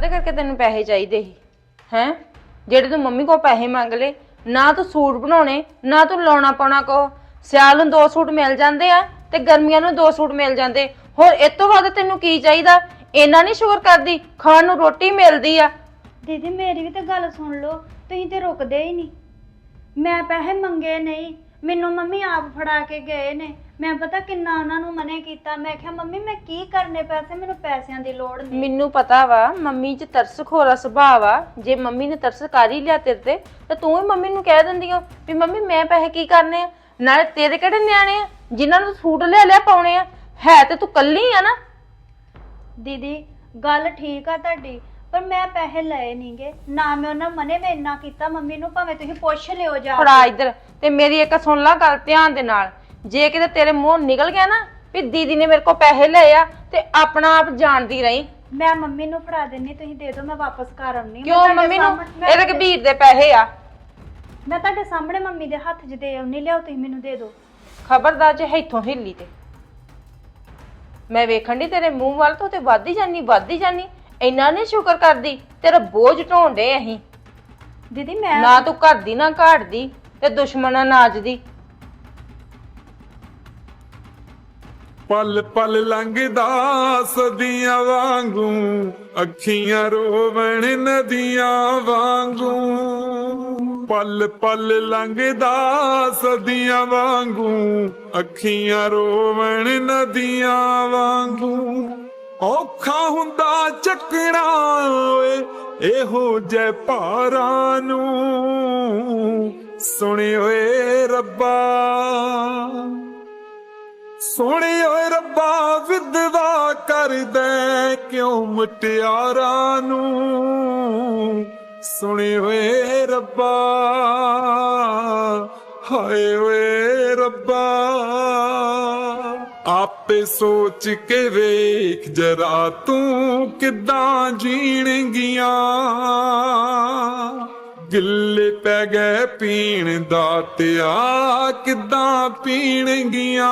ਕਾਹਦੇ ਕਰਕੇ ਤੈਨੂੰ ਪੈਸੇ ਚਾਹੀਦੇ ਸੀ, ਹੈ? ਜਿਹੜੇ ਤੂੰ ਮੰਮੀ ਕੋਲ ਪੈਸੇ ਮੰਗ ਲਏ, ਨਾ ਤੂੰ ਸੂਟ ਬਣਾਉਣੇ, ਨਾ ਤੂੰ ਲਾਉਣਾ ਪਾਉਣਾ ਕੋ ਸਿਆਲ ਨੂੰ ਦੋ ਸੂਟ ਮਿਲ ਜਾਂਦੇ ਆ ਤੇ ਗਰਮੀਆਂ ਨੂੰ ਦੋ ਸੂਟ ਮਿਲ ਜਾਂਦੇ। ਹੋਰ ਇਸ ਤੋਂ ਬਾਅਦ ਤੈਨੂੰ ਕੀ ਚਾਹੀਦਾ? ਇੰਨਾ ਨਹੀਂ ਸ਼ੁਕਰ ਕਰਦੀ, ਖਾਣ ਨੂੰ ਰੋਟੀ ਮਿਲਦੀ ਆ। ਦੀਦੀ, ਮੇਰੀ ਵੀ ਤਾਂ ਗੱਲ ਸੁਣ ਲਓ, ਤੁਸੀਂ ਤੇ ਰੁਕਦੇ ਹੀ ਨਹੀਂ। ਮੈਂ ਪੈਸੇ ਮੰਗੇ ਨਹੀਂ, ਮੈਨੂੰ ਮੰਮੀ ਆਪ ਫੜਾ ਕੇ ਗਏ ਨੇ। ਮੈਂ ਪਤਾ ਕਿੰਨਾ ਉਹਨਾਂ ਨੂੰ ਮਨੇ ਕੀਤਾ ਮੈਂ ਕਿਹਾ ਮੰਮੀ ਮੈਂ ਕੀ ਕਰਨੇ ਪੈਸੇ? ਮੈਨੂੰ ਪੈਸਿਆਂ ਦੀ ਲੋੜ ਨਹੀਂ। ਮੈਨੂੰ ਪਤਾ ਵਾ ਮੰਮੀ 'ਚ ਤਰਸ ਖੋਰਾ ਸੁਭਾਅ ਆ ਜੇ ਮੰਮੀ ਨੇ ਤਰਸ ਕਰ ਹੀ ਲਿਆ ਤੇਰੇ ਤੇ ਤਾਂ ਤੂੰ ਹੀ ਮੰਮੀ ਨੂੰ ਕਹਿ ਦਿੰਦੀ ਹੋ ਵੀ ਮੰਮੀ ਮੈਂ ਪੈਸੇ ਕੀ ਕਰਨੇ ਆ? ਨਾਲੇ ਤੇਰੇ ਕਿਹੜੇ ਨਿਆਣੇ ਆ? ਜਿਨ੍ਹਾਂ ਨੂੰ ਸੂਟ ਲੈ ਲਿਆ ਪਾਉਣੇ ਆ? ਹੈ ਤੇ ਤੂੰ ਕੱਲੀ ਆ ਨਾ? ਦੀਦੀ ਗੱਲ ਠੀਕ ਆ ਤੁਹਾਡੀ ਪਰ ਮੈਂ ਪੈਸੇ ਲਏ ਨਹੀਂਗੇ। ਨਾ ਮੈਂ ਉਹਨਾਂ ਮਨੇ ਮੈਂ ਇੰਨਾ ਕੀਤਾ। ਮੰਮੀ ਨੂੰ ਭਾਵੇਂ ਤੁਸੀਂ ਪੁੱਛ ਲਿਓ ਜਾ ਕੇ। ਫੜਾ ਇੱਧਰ ਤੇ ਮੇਰੀ ਇੱਕ ਸੁਣ ਲਾ ਗੱਲ ਧਿਆਨ ਦੇ ਨਾਲ। ਜੇ ਕਿਤੇ ਤੇਰੇ ਮੂੰਹ ਨਿਕਲ ਗਿਆ ਨਾ ਵੀ ਦੀਦੀ ਨੇ ਮੇਰੇ ਕੋਲ ਪੈਸੇ ਲਏ ਆ ਤੇ ਆਪਣਾ ਆਪ ਜਾਣਦੀ ਰਹੀ। ਮੈਂ ਮੰਮੀ ਨੂੰ ਫੜਾ ਦਿੰਨੀ ਤੁਸੀਂ ਦੇ ਦਿਓ ਮੈਂ ਵਾਪਸ ਘਰ ਆਉਣੀ ਕਿਉਂ ਮੰਮੀ ਨੂੰ? ਇਹਦੇ ਕਬੀਰ ਦੇ ਪੈਸੇ ਆ। ਮੈਂ ਤੁਹਾਡੇ ਸਾਹਮਣੇ ਮੰਮੀ ਦੇ ਹੱਥ 'ਚ ਦੇ ਆਉਣੀ ਲਿਆਓ ਤੁਸੀਂ ਮੈਨੂੰ ਦੇ ਦਿਓ। ਖਬਰਦਾਰ ਜੇ ਇੱਥੋਂ ਹਿੱਲੀ ਤੇ। ਮੈਂ ਵੇਖਣ ਦੀ ਤੇਰੇ ਮੂੰਹ ਵੱਲ ਤੋਂ ਤੇ ਵੱਧਦੀ ਜਾਨੀ ਵੱਧਦੀ ਜਾਨੀ ਇੰਨਾ ਨਹੀਂ ਸ਼ੁਕਰ ਕਰਦੀ ਤੇਰਾ ਬੋਝ ਢੋਂਦੇ ਅਸੀਂ। ਦੀਦੀ ਮੈਂ ਨਾ ਤੂੰ ਘਰ ਦੀ ਨਾ ਘਾਟ ਦੀ ਤੇ ਦੁਸ਼ਮਣਾ ਨਾਚਦੀ ਪਲ ਪਲ ਲੰਘਦਾ ਸਦੀਆਂ ਵਾਂਗੂ, ਅੱਖੀਆਂ ਰੋਵਣ ਨਦੀਆਂ ਵਾਂਗੂ। ਪਲ ਪਲ ਲੰਘਦਾ ਸਦੀਆਂ ਵਾਂਗੂ, ਅੱਖੀਆਂ ਰੋਵਣ ਨਦੀਆਂ ਵਾਂਗੂ। ਔਖਾ ਹੁੰਦਾ ਚੱਕਣਾ ਓਏ, ਇਹੋ ਜੈ ਭਾਰਾਂ ਨੂੰ। ਸੁਣੇ ਓਏ ਰੱਬਾ। ਸੋਹਣੇ ਓਏ ਰੱਬਾ ਵਿਦਵਾ ਕਰਦਾ ਕਿਉਂ ਮੁਟਿਆਰਾਂ ਨੂੰ? ਸੁਣੇ ਓਏ ਰੱਬਾ, ਹਾਏ ਓਏ ਰੱਬਾ, ਆਪੇ ਸੋਚ ਕੇ ਵੇਖ ਜਰਾ ਤੂੰ ਕਿਦਾਂ ਜੀਣਗੀਆਂ? ਗਿੱਲੇ ਪੈ ਗਏ ਪੀਣ ਦਾਤਿਆ ਕਿੱਦਾਂ ਪੀਣਗੀਆਂ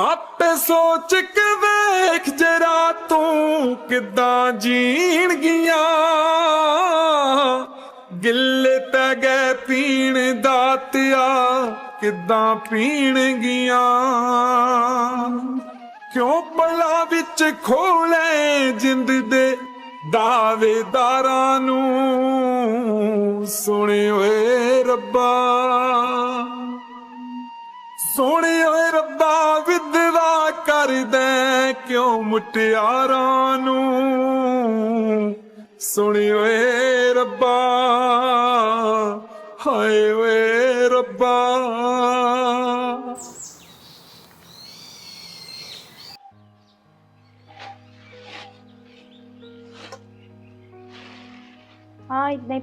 ਆਪੇ ਸੋਚ ਕੇ ਵੇਖ ਜਰਾ ਤੂੰ ਕਿੱਦਾਂ ਜੀਣਗੀਆਂ ਗਿੱਲੇ ਪੈ ਗਏ ਪੀਣ ਦਾਤਿਆ ਕਿੱਦਾਂ ਪੀਣਗੀਆਂ ਕਿਉਂ ਪਲਾ ਵਿੱਚ ਖੋਲੇ ਜਿੰਦ ਦੇ ਦਾਵੇਦਾਰਾਂ ਨੂੰ ਸੁਣੇ ਓਏ ਰੱਬਾ। ਸੋਹਣੇ ਓਏ ਰੱਬਾ ਵਿਦਵਾ ਕਰਦਾ ਕਿਉਂ ਮੁਟਿਆਰਾਂ ਨੂੰ? ਸੁਣੇ ਓਏ ਰੱਬਾ, ਹਾਏ ਓਏ ਰੱਬਾ।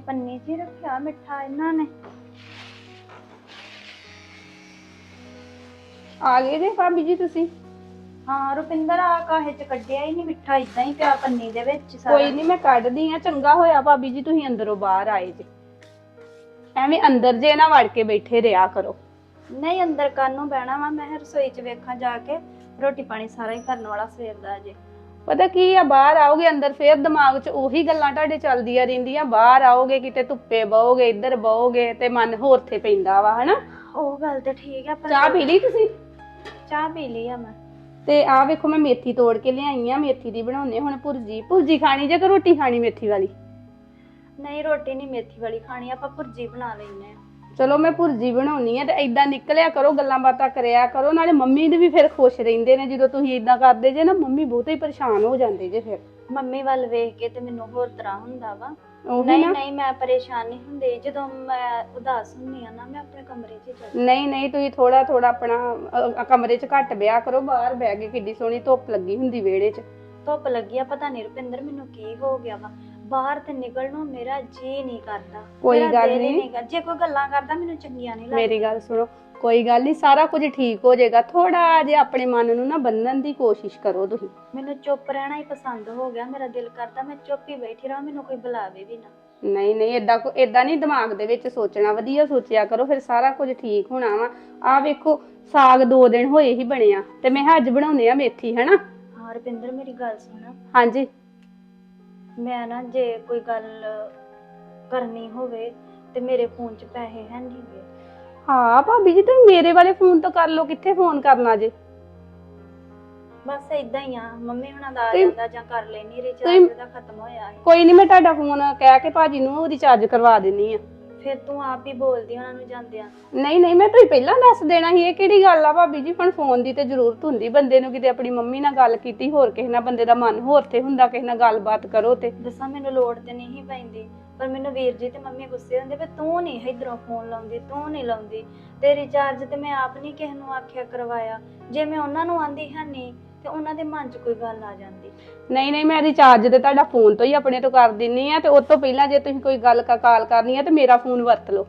ਪੰਨੀ ਹੀ ਰੱਖਿਆ ਮਿੱਠਾ ਇਹਨਾਂ ਨੇ। ਆ ਗਏ ਜੇ ਭਾਬੀ ਜੀ ਤੁਸੀਂ? ਹਾਂ ਰੁਪਿੰਦਰ ਆ ਕਾਹੇ 'ਚ ਕੱਢਿਆ ਹੀ ਨਹੀਂ ਮਿੱਠਾ ਇਦਾਂ ਹੀ ਪਿਆ ਪੰਨੀ ਦੇ ਵਿੱਚ ਸਾਰਾ। ਕੋਈ ਨਹੀਂ ਮੈਂ ਕੱਢਦੀ ਆ ਚੰਗਾ ਹੋਇਆ ਭਾਬੀ ਜੀ ਤੁਸੀਂ ਅੰਦਰੋਂ ਬਾਹਰ ਆਏ ਜੇ। ਐਵੇਂ ਅੰਦਰ ਜੇ ਨਾ ਵੜ ਕੇ ਬੈਠੇ ਰਿਹਾ ਕਰੋ। ਨਹੀਂ ਅੰਦਰ ਕਾਨੂੰ ਬਹਿਣਾ ਵਾ? ਮੈਂ ਰਸੋਈ 'ਚ ਵੇਖਾਂ ਜਾ ਕੇ ਰੋਟੀ ਪਾਣੀ ਸਾਰਾ ਹੀ ਕਰਨ ਵਾਲਾ ਸਵੇਰ ਦਾ ਅਜੇ ਪਤਾ ਕੀ ਆ ਬਾਹਰ ਆਓਗੇ ਅੰਦਰ ਫੇਰ ਦਿਮਾਗ 'ਚ ਉਹੀ ਗੱਲਾਂ ਤੁਹਾਡੇ ਚੱਲਦੀਆਂ ਰਹਿੰਦੀਆਂ। ਬਾਹਰ ਆਓਗੇ ਕਿਤੇ ਧੁੱਪੇ ਬਹੋਗੇ ਇੱਧਰ ਬਹੋਗੇ ਤੇ ਮਨ ਹੋਰ ਥੇ ਪੈਂਦਾ ਵਾ ਹਨਾ? ਉਹ ਗੱਲ ਤੇ ਠੀਕ ਆ ਪਰ ਚਾਹ ਪੀ ਲਈ ਤੁਸੀਂ? ਚਾਹ ਪੀ ਲਈ ਆ ਮੈਂ। ਤੇ ਆਹ ਵੇਖੋ ਮੈਂ ਮੇਥੀ ਤੋੜ ਕੇ ਲਿਆਈ ਆ ਮੇਥੀ ਦੀ ਬਣਾਉਣੇ ਹੁਣ ਭੁਰਜੀ। ਭੁਰਜੀ ਖਾਣੀ ਜੇ ਕਿ ਰੋਟੀ ਖਾਣੀ ਮੇਥੀ ਵਾਲੀ? ਨਹੀਂ ਰੋਟੀ ਨਹੀਂ ਮੇਥੀ ਵਾਲੀ ਖਾਣੀ ਆਪਾਂ ਭੁਰਜੀ ਬਣਾ ਲੈਨੇ ਆ। ਚਲੋ ਮੈਂ ਭੁਰਜੀ ਬਣਾਉਣੀ ਆ ਤੇ ਐਦਾਂ ਨਿਕਲਿਆ ਕਰੋ ਗੱਲਾਂ ਬਾਤਾਂ ਕਰਿਆ ਕਰੋ ਨਾਲੇ ਮੰਮੀ ਦੇ ਵੀ ਫਿਰ ਖੁਸ਼ ਰਹਿੰਦੇ ਨੇ ਜਦੋਂ ਤੁਸੀਂ ਇਦਾਂ ਕਰਦੇ ਜੇ ਨਾ ਮੰਮੀ ਬਹੁਤੇ ਹੀ ਪਰੇਸ਼ਾਨ ਹੋ ਜਾਂਦੇ ਜੇ ਫਿਰ। ਮੰਮੀ ਵੱਲ ਵੇਖ ਕੇ ਤੇ ਮੈਨੂੰ ਹੋਰ ਤਰ੍ਹਾਂ ਹੁੰਦਾ ਵਾ। ਉਹੀ ਨਹੀਂ ਨਾ। ਨਹੀਂ ਮੈਂ ਪਰੇਸ਼ਾਨ ਨਹੀਂ ਹੁੰਦੀ। ਜਦੋਂ ਮੈਂ ਉਦਾਸ ਹੁੰਨੀ ਆ ਨਾ ਮੈਂ ਆਪਣੇ ਕਮਰੇ 'ਚ ਚੱਲ ਨਹੀਂ ਨਹੀਂ ਤੁਸੀਂ ਥੋੜਾ ਥੋੜਾ ਆਪਣਾ ਅ, ਕਮਰੇ 'ਚ ਘੱਟ ਬਿਆ ਕਰੋ ਬਾਹਰ ਬਹਿ ਕੇ ਕਿੱਡੀ ਸੋਹਣੀ ਧੁੱਪ ਲੱਗੀ ਹੁੰਦੀ ਵਿਹੜੇ 'ਚ। ਧੁੱਪ ਲੱਗੀ ਆ ਪਤਾ ਨਹੀਂ ਰੁਪਿੰਦਰ ਮੈਨੂੰ ਕੀ ਹੋ ਗਿਆ ਵਾ। ਬਾਹਰ ਤੇ ਨਿਕਲਣ ਨੂੰ ਮੇਰਾ ਜੀ ਨਹੀਂ ਕਰਦਾ। ਕੋਈ ਮੇਰਾ ਗੱਲ ਦਿਲ ਹੀ ਨਹੀਂ। ਕਰ- ਜੇ ਕੋਈ ਗੱਲਾਂ ਕਰਦਾ ਮੈਨੂੰ ਚੰਗੀਆਂ ਨਹੀਂ ਲੱਗਦੀਆਂ। ਮੇਰੀ ਗੱਲ ਸੁਣੋ ਕੋਈ ਗੱਲ ਨਹੀਂ ਸਾਰਾ ਕੁਝ ਠੀਕ ਹੋ ਜਾਏਗਾ। ਥੋੜਾ ਜਿਹਾ ਆਪਣੇ ਮਨ ਨੂੰ ਨਾ ਬੰਨਣ ਦੀ ਕੋਸ਼ਿਸ਼ ਕਰੋ ਤੁਸੀਂ। ਮੈਨੂੰ ਚੁੱਪ ਰਹਿਣਾ ਹੀ ਪਸੰਦ ਹੋ ਗਿਆ ਮੇਰਾ ਦਿਲ ਕਰਦਾ ਮੈਂ ਚੁੱਪ ਹੀ ਬੈਠੀ ਰਹਾਂ ਮੈਨੂੰ ਕੋਈ ਬੁਲਾਵੇ ਵੀ ਨਾ। ਨਹੀਂ ਨਹੀਂ ਏਦਾਂ ਕੋ ਏਦਾਂ ਨਹੀਂ ਦਿਮਾਗ ਦੇ ਵਿੱਚ ਸੋਚਣਾ ਵਧੀਆ ਸੋਚਿਆ ਕਰੋ ਫਿਰ ਸਾਰਾ ਕੁਝ ਠੀਕ ਹੋਣਾ ਵਾ। ਆ ਵੇਖੋ ਸਾਗ ਦੋ ਦਿਨ ਹੋਏ ਹੀ ਬਣਿਆ ਤੇ ਮੈਂ ਕਿਹਾ ਅੱਜ ਬਣਾਉਂਦੇ ਆ ਮੇਥੀ ਹੈਨਾ? ਹਾਂ ਰੁਪਿੰਦਰ ਮੇਰੀ ਗੱਲ ਸੁਣ। ਹਾਂਜੀ। ਮੈਂ ਨਾ ਜੇ ਕੋਈ ਗੱਲ ਕਰਨੀ ਹੋਵੇ ਤੇ ਮੇਰੇ ਫੋਨ 'ਚ ਪੈਸੇ ਹੈ ਨਹੀਂ ਗੇ। ਹਾਂ ਭਾਬੀ ਜੀ ਤੁਸੀਂ ਮੇਰੇ ਵਾਲੇ ਫੋਨ ਤੋਂ ਕਰ ਲਓ ਕਿੱਥੇ ਫੋਨ ਕਰਨਾ ਜੇ? ਬਸ ਇਦਾਂ ਹੀ ਆ ਮੰਮੀ ਹੁਣਾਂ ਦਾ ਆ ਤੁਸੀਂ- ਜਾਂਦਾ ਜਾਂ ਕਰ ਲੈਣੀ ਤੁਸੀਂ- ਰਿਚਾਰਜ ਦਾ ਖਤਮ ਹੋਇਆ ਹੈ। ਕੋਈ ਨਹੀਂ ਮੈਂ ਤੁਹਾਡਾ ਫੋਨ ਕਹਿ ਕੇ ਭਾਜੀ ਨੂੰ ਰਿਚਾਰਜ ਕਰਵਾ ਦਿੰਨੀ ਆ। ਫਿਰ ਤੂੰ ਆਪ ਹੀ ਬੋਲਦੀ ਉਹਨਾਂ ਨੂੰ ਜਾਂਦਿਆਂ ਨਹੀਂ ਨਹੀਂ ਮੈਂ ਤੁਸੀਂ ਪਹਿਲਾਂ ਦੱਸ ਦੇਣਾ ਸੀ ਇਹ ਕਿਹੜੀ ਗੱਲ ਆ ਭਾਬੀ ਜੀ? ਹੁਣ ਫੋਨ ਦੀ ਤੇ ਜ਼ਰੂਰਤ ਹੁੰਦੀ ਬੰਦੇ ਨੂੰ ਕਿਤੇ ਆਪਣੀ ਮੰਮੀ ਨਾਲ ਗੱਲ ਕੀਤੀ ਹੋਰ ਕਿਸੇ ਨਾਲ ਬੰਦੇ ਦਾ ਮਨ ਹੋਰ ਤੇ ਹੁੰਦਾ ਕਿਸੇ ਨਾਲ ਗੱਲਬਾਤ ਕਰੋ ਤੇ। ਦੱਸਾਂ ਮੈਨੂੰ ਲੋੜ ਤੇ ਨਹੀਂ ਪੈਂਦੀ ਪਰ ਮੈਨੂੰ ਵੀਰ ਜੀ ਤੇ ਮੰਮੀ ਗੁੱਸੇ ਹੁੰਦੇ ਵੀ ਤੂੰ ਨਹੀਂ ਇਧਰੋਂ ਫੋਨ ਲਾਉਂਦੀ ਤੂੰ ਨਹੀਂ ਲਾਉਂਦੀ। ਤੇ ਰਿਚਾਰਜ ਤੇ ਮੈਂ ਆਪ ਨਹੀਂ ਕਿਸੇ ਨੂੰ ਆਖਿਆ ਕਰਵਾਇਆ। ਜੇ ਮੈਂ ਉਹਨਾਂ ਨੂੰ ਆਂਦੀ ਹੈ ਨਹੀਂ ਤੇ ਉਹਨਾਂ ਦੇ ਮਨ 'ਚ ਕੋਈ ਗੱਲ ਆ ਜਾਂਦੀ? ਨਹੀਂ ਨਹੀਂ ਮੈਂ ਰਿਚਾਰਜ ਤੇ ਤੁਹਾਡਾ ਫੋਨ ਤੋਂ ਹੀ ਆਪਣੇ ਤੋਂ ਕਰ ਦਿੰਨੀ ਆ ਤੇ ਉਸ ਤੋਂ ਪਹਿਲਾਂ ਜੇ ਤੁਸੀਂ ਕੋਈ ਗੱਲ ਕਾ ਕਾਲ ਕਰਨੀ ਆ ਤੇ ਮੇਰਾ ਫੋਨ ਵਰਤ ਲਓ।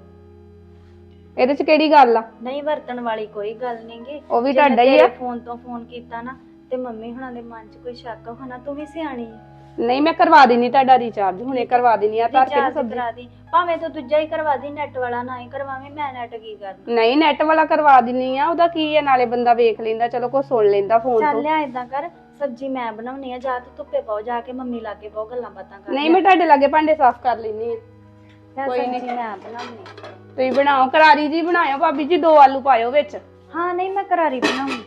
ਇਹਦੇ ਚ ਕਿਹੜੀ ਗੱਲ ਆ? ਨਹੀਂ ਵਰਤਣ ਵਾਲੀ ਕੋਈ ਗੱਲ ਨਹੀਂਗੀ ਉਹ ਵੀ ਤੁਹਾਡਾ ਹੀ ਆ। ਫੋਨ ਤੋਂ ਫੋਨ ਕੀਤਾ ਨਾ ਤੇ ਮੰਮੀ ਹੁਣਾਂ ਦੇ ਮਨ 'ਚ ਕੋਈ ਸ਼ੱਕ ਹੋਣਾ ਤੂੰ ਵੀ ਸਿਆਣੀ ਹੈ ਨਹੀਂ ਮੈਂ ਕਰਵਾ ਦਿੰਨੀ ਤੁਹਾਡਾ ਰਿਚਾਰਜ ਹੁਣੇ ਕਰਵਾ ਦਿੰਨੀ ਆ ਧਰ ਕੇ ਨਾ ਸਬਜ਼ੀ। ਕਰਾ ਦੀ। ਭਾਵੇਂ ਤੂੰ ਦੂਜਾ ਹੀ ਕਰਵਾ ਦੀ ਨੈਟ ਵਾਲਾ ਨਾ ਹੀ ਕਰਵਾਵੇਂ ਮੈਂ ਨੈਟ ਕੀ ਕਰਨਾ ਨਹੀਂ ਨੈਟ ਵਾਲਾ ਕਰਵਾ ਦਿੰਨੀ ਆ ਉਹਦਾ ਕੀ ਹੈ ਨਾਲੇ ਬੰਦਾ ਵੇਖ ਲੈਂਦਾ ਚਲੋ ਕੋ ਸੁਣ ਲੈਂਦਾ ਫੋਨ ਚੱਲ ਤੋਂ। ਲਿਆ ਇਦਾਂ ਕਰ ਸਬਜੀ ਮੈਂ ਬਣਾਉਣੀ ਆ ਜਾ ਤੂੰ ਧੁੱਪੇ ਪਾਓ ਜਾ ਕੇ ਮੰਮੀ ਲਾਗੇ ਪਾਓ ਗੱਲਾਂ ਬਾਤਾਂ ਕਰ ਨਹੀਂ ਮੈਂ ਤੁਹਾਡੇ ਲਾਗੇ ਭਾਂਡੇ ਸਾਫ਼ ਕਰ ਲੈਣੀ ਆ। ਕੋਈ ਨੀ। ਸਬਜ਼ੀ ਮੈਂ ਬਣਾਉਣੀ ਤੁਸੀਂ ਬਣਾਓ ਕਰਾਰੀ ਜੀ ਬਣਾਇਓ ਭਾਬੀ ਜੀ ਦੋ ਆਲੂ ਪਾਇਓ ਵਿੱਚ। ਹਾਂ ਨਹੀਂ ਮੈਂ ਕਰਾਰੀ ਬਣਾਉਂਗੀ।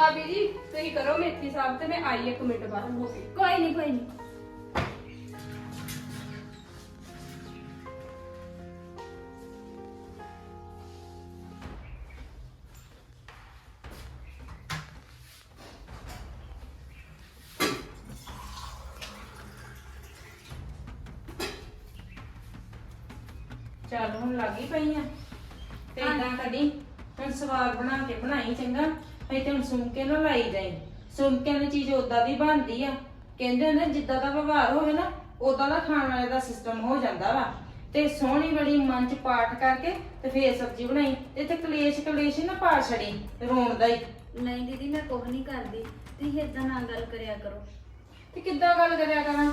ਭਾਬੀ ਜੀ ਤੁਸੀਂ ਕਰੋ ਮੇਥੀ ਸਾਫ਼ ਤੇ ਮੈਂ ਆਈ ਇੱਕ ਮਿੰਟ ਬਾਅਦ ਹੋ ਕੇ। ਕੋਈ ਨਹੀਂ ਕੋਈ ਨਹੀਂ ਚੱਲ ਹੁਣ ਲੱਗੀ ਪਈ ਆ। ਤੇ ਇਦਾਂ ਕਰੀ ਹੁਣ ਸਵਾਦ ਬਣਾ ਕੇ ਬਣਾਈ ਚੰਗਾ। ਤੇ ਹੁਣ ਸੁਣਕੇ ਨਾ ਲਾਈ ਜਾਈ। ਸੁਣਕੇ ਦੀ ਚੀਜ਼ ਉਦਾਂ ਦੀ ਬਣਦੀ ਆ। ਕਹਿੰਦੇ ਹੁੰਦੇ ਜਿੱਦਾਂ ਦਾ ਵਿਵਹਾਰ ਹੋਵੇ ਨਾ ਉਦਾਂ ਦਾ ਖਾਣ ਵਾਲੇ ਦਾ ਸਿਸਟਮ ਹੋ ਜਾਂਦਾ ਵਾ। ਤੇ ਸੋਹਣੀ ਬੜੀ ਮਨ ਚ ਪਾਠ ਕਰਕੇ ਤੇ ਫੇਰ ਸਬਜ਼ੀ ਬਣਾਈ। ਤੇ ਇੱਥੇ ਕਲੇਸ਼ ਕਲੇਸ਼ ਹੀ ਨਾ ਪਾ ਛੜੀ ਰੋਣ ਦਾ ਹੀ। ਨਹੀਂ ਦੀਦੀ ਮੈਂ ਕੁਝ ਨਹੀਂ ਕਰਦੀ। ਤੁਸੀਂ ਇਦਾਂ ਨਾ ਗੱਲ ਕਰਿਆ ਕਰੋ। ਤੇ ਕਿੱਦਾਂ ਗੱਲ ਕਰਿਆ ਕਰਾਂ?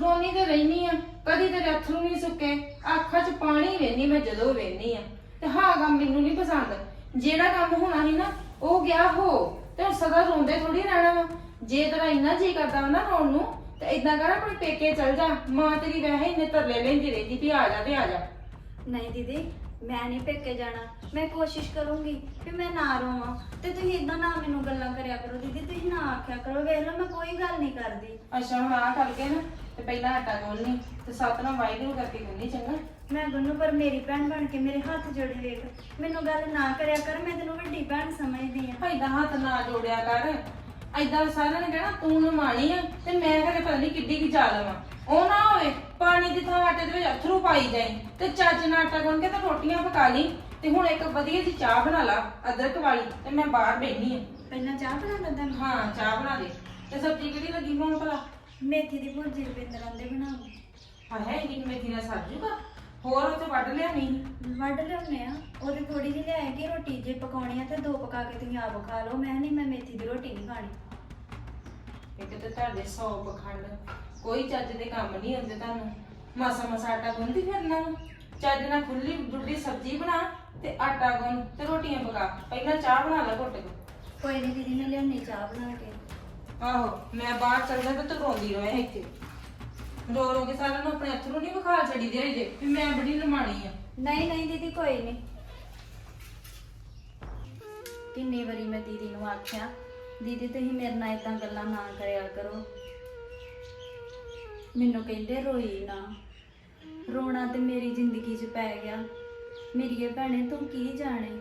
ਰੋਣੀ ਤੇ ਰਹਿਨੀ ਆ ਕਦੀ ਤੇਰੇ ਅਥਰੂ ਨਹੀਂ ਸੁੱਕੇ। ਅੱਖਾਂ 'ਚ ਪਾਣੀ ਵੇਨੀ ਮੈਂ ਜਦੋਂ ਵੇਨੀ ਆ। ਤੇ ਹਾਂ ਕੰਮ ਮੈਨੂੰ ਨਹੀਂ ਪਸੰਦ। ਜਿਹੜਾ ਕੰਮ ਹੋਣਾ ਸੀ ਨਾ ਉਹ ਗਿਆ ਹੋ ਤੇ ਹੁਣ ਸਦਾ ਰੋਂਦੇ ਥੋੜੀ ਰਹਿਣਾ ਵਾ। ਜੇ ਤੇਰਾ ਇੰਨਾ ਜੀ ਕਰਦਾ ਵਾ ਨਾ ਰੋਣ ਨੂੰ ਤੇ ਇਦਾਂ ਕਰ ਆਪਣੇ ਪੇਕੇ ਚਲ ਜਾ। ਮਾਂ ਤੇਰੀ ਵੈਸੇ ਇੰਨੇ ਤਰਲੇ ਲੈਂਦੀ ਰਹਿੰਦੀ ਵੀ ਆ ਜਾ ਤੇ ਆ ਜਾ। ਨਹੀਂ ਦੀਦੀ ਮੈਂ ਨਹੀਂ ਪੇਕੇ ਜਾਣਾ। ਮੈਂ ਕੋਸ਼ਿਸ਼ ਕਰੂੰਗੀ ਕਿ ਮੈਂ ਨਾ ਰੋਵਾਂ। ਤੇ ਤੁਸੀਂ ਇਦਾਂ ਨਾ ਮੈਨੂੰ ਗੱਲਾਂ ਕਰਿਆ ਕਰੋ ਦੀਦੀ ਤੁਸੀਂ ਨਾ ਆਖਿਆ ਕਰੋ। ਵੇਖ ਲਓ ਮੈਂ ਕੋਈ ਗੱਲ ਨਹੀਂ ਕਰਦੀ। ਅੱਛਾ ਹੁਣ ਆ ਕਰਕੇ ਨਾ ਤੇ ਪਹਿਲਾਂ ਆਟਾ ਗੁੰਨਣੀ ਤੇ ਸਤਨਾਮ ਵਾਹਿਗੁਰੂ ਕਰਕੇ ਗੁੰਨੀ ਚੰਗਾ। ਮੈਂ ਗੁੰਨੂ ਪਰ ਮੇਰੀ ਭੈਣ ਬਣ ਕੇ ਮੇਰੇ ਹੱਥ ਜੋੜੇ ਵੇਖ। ਮੈਨੂੰ ਗੱਲ ਨਾ ਕਰਿਆ ਕਰ ਮੈਂ ਤੈਨੂੰ ਵੱਡੀ ਭੈਣ ਸਮਝਦੀ ਆ ਏਦਾਂ ਹੱਥ ਨਾ ਜੋੜਿਆ ਕਰ। ਏਦਾਂ ਸਾਰਿਆਂ ਨੇ ਕਹਿਣਾ ਤੂੰ ਨਮਾਣੀ ਆ ਤੇ ਮੈਂ ਘਰੇ ਪਤਾ ਨਹੀਂ ਕਿੱਡੀ ਕੀ ਜ਼ਾਲਮ ਆ। ਉਹ ਨਾ ਹੋਵੇ ਪਾਣੀ ਦੀ ਥਾਂ ਆਟੇ ਦੇ ਵਿੱਚ ਅਥਰੂ ਪਾਈ ਜਾਏ ਤੇ ਚੱਜ ਨਾਲ ਆਟਾ ਗੁੰਨ ਕੇ ਤੇ ਰੋਟੀਆਂ ਪਕਾ ਲਈ ਤੇ ਹੁਣ ਇੱਕ ਵਧੀਆ ਜੀ ਚਾਹ ਬਣਾ ਲਾ ਅਦਰਕ ਵਾਲੀ ਤੇ ਮੈਂ ਬਾਹਰ ਬੈਠੀ ਆ। ਪਹਿਲਾਂ ਚਾਹ ਬਣਾ ਲੈਂਦਾ ਮੈਂ ਹਾਂ ਚਾਹ ਬਣਾ ਦੇ। ਤੇ ਸਬਜ਼ੀ ਕਿਹੜੀ ਲੱਗੀ ਬਣਾਉਣ ਭਲਾ? ਮੇਥੀ ਦੀ ਭੁਰਜੀ ਰਵਿੰਦਰਾਂ ਦੇ ਬਣਾਉਂ ਹਾਂ ਹੈ ਇੰਨੀ ਕੁ ਮੇਥੀ ਨਾਲ ਸਰ ਜੂਗਾ? ਹੋਰ ਉੱਥੇ ਵੱਢ ਲਿਆ ਨਹੀਂ? ਵੱਢ ਲਿਆਉਂਦੇ ਆ। ਉਹਦੇ ਥੋੜੀ ਜਿਹੀ ਲਿਆਏ ਕਿ ਰੋਟੀ ਜੇ ਪਕਾਉਣੀ ਆ ਤੇ ਦੋ ਪਕਾ ਕੇ ਤੁਸੀਂ ਆਪ ਖਾ ਲਓ। ਮੈਂ ਨਹੀਂ ਮੈਂ ਮੇਥੀ ਦੀ ਰੋਟੀ ਨਹੀਂ ਖਾਣੀ। ਇੱਕ ਤੇ ਤੁਹਾਡੇ ਸੌ ਪਖੰਡ ਕੋਈ ਚੱਜ ਦੇ ਕੰਮ ਨਹੀਂ ਹੁੰਦੇ ਤੁਹਾਨੂੰ। ਮਾਸਾ ਮਾਸਾ ਆਟਾ ਗੁੰਨਦੀ ਫਿਰਨਾ ਵਾ। ਚੱਜ ਨਾਲ ਖੁੱਲੀ ਡੁੱਡੀ ਸਬਜ਼ੀ ਬਣਾ ਤੇ ਆਟਾ ਗੁੰਨ ਤੇ ਰੋਟੀਆਂ ਪਕਾ। ਪਹਿਲਾਂ ਚਾਹ ਬਣਾ ਲੈ ਘੁੱਟ ਕੇ। ਕੋਈ ਨਹੀਂ ਦੀਦੀ ਮੈਂ ਲਿਆਉਣੀ ਚਾਹ ਬਣਾ ਕੇ। ਆਹੋ ਮੈਂ ਬਾਹਰ ਚੱਲ ਜਾ ਤੇ ਤੂੰ ਰੋਂਦੀ ਰਹੇ ਇੱਥੇ। ਰੋ ਰੋ ਕੇ ਸਾਰਿਆਂ ਨੂੰ ਆਪਣੇ ਅਥਰੂ ਨਹੀਂ ਵਿਖਾ ਛੜੀ ਦੇ ਜੇ ਵੀ ਮੈਂ ਬੜੀ ਨਮਾਣੀ ਆ। ਨਹੀਂ ਨਹੀਂ ਦੀਦੀ, ਕੋਈ ਨਹੀਂ ਕਿੰਨੀ ਵਾਰੀ ਮੈਂ ਦੀਦੀ ਨੂੰ ਆਖਿਆ, ਦੀਦੀ, ਤੁਸੀਂ ਮੇਰੇ ਨਾਲ ਇਦਾਂ ਗੱਲਾਂ ਨਾ ਕਰਿਆ ਕਰੋ। ਮੈਨੂੰ ਕਹਿੰਦੇ, ਰੋਈ ਨਾ। ਰੋਣਾ ਤੇ ਮੇਰੀ ਜ਼ਿੰਦਗੀ 'ਚ ਪੈ ਗਿਆ। ਮੇਰੀਏ ਭੈਣੇ, ਤੂੰ ਕੀ ਜਾਣੇ?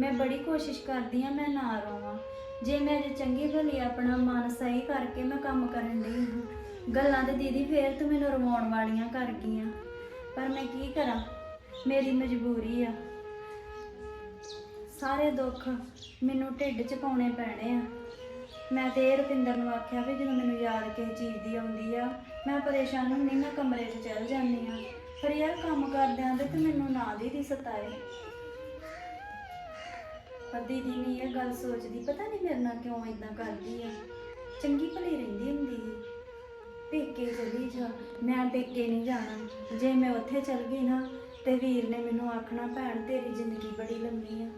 ਮੈਂ ਬੜੀ ਕੋਸ਼ਿਸ਼ ਕਰਦੀ ਆ, ਮੈਂ ਨਾ ਰੋਵਾਂ। ਜੇ ਮੈਂ ਜੇ ਚੰਗੀ ਭਲੀ ਆਪਣਾ ਮਨ ਸਹੀ ਕਰਕੇ ਮੈਂ ਕੰਮ ਕਰਨ ਦੀ ਗੱਲਾਂ ਤੇ ਦੀਦੀ ਫੇਰ ਤੂੰ ਮੈਨੂੰ ਰਵਾਉਣ ਵਾਲੀਆਂ ਕਰ ਗਈਆਂ। ਪਰ ਮੈਂ ਕੀ ਕਰਾਂ? ਮੇਰੀ ਮਜਬੂਰੀ ਆ। ਸਾਰੇ ਦੁੱਖ ਮੈਨੂੰ ਢਿੱਡ 'ਚ ਪਾਉਣੇ ਪੈਣੇ ਆ। ਮੈਂ ਤੇ ਇਹ ਰੁਪਿੰਦਰ ਨੂੰ ਆਖਿਆ ਵੀ ਜਦੋਂ ਮੈਨੂੰ ਯਾਦ ਕਿਸੇ ਚੀਜ਼ ਦੀ ਆਉਂਦੀ ਆ, ਮੈਂ ਪਰੇਸ਼ਾਨ ਹੁੰਦੀ, ਮੈਂ ਕਮਰੇ 'ਚ ਚਲ ਜਾਂਦੀ ਆ। ਪਰ ਯਾਰ ਕੰਮ ਕਰਦਿਆਂ ਦੇ ਤੇ ਮੈਨੂੰ ਨਾ ਦੀਦੀ ਸਤਾਏ। ਪਰ ਦੀਦੀ ਨਹੀਂ ਇਹ ਗੱਲ ਸੋਚਦੀ, ਪਤਾ ਨਹੀਂ ਮੇਰੇ ਨਾਲ ਕਿਉਂ ਇਦਾਂ ਕਰਦੀ ਆ। ਚੰਗੀ ਭਲੀ ਰਹਿੰਦੀ ਹੁੰਦੀ ਸੀ। ਪੇਕੇ ਚਲੀ ਜਾ, ਮੈਂ ਪੇਕੇ ਨਹੀਂ ਜਾਣਾ। ਜੇ ਮੈਂ ਉੱਥੇ ਚਲ ਗਈ ਨਾ, ਤੇ ਵੀਰ ਨੇ ਮੈਨੂੰ ਆਖਣਾ, ਭੈਣ, ਤੇਰੀ ਜ਼ਿੰਦਗੀ ਬੜੀ ਲੰਮੀ ਆ।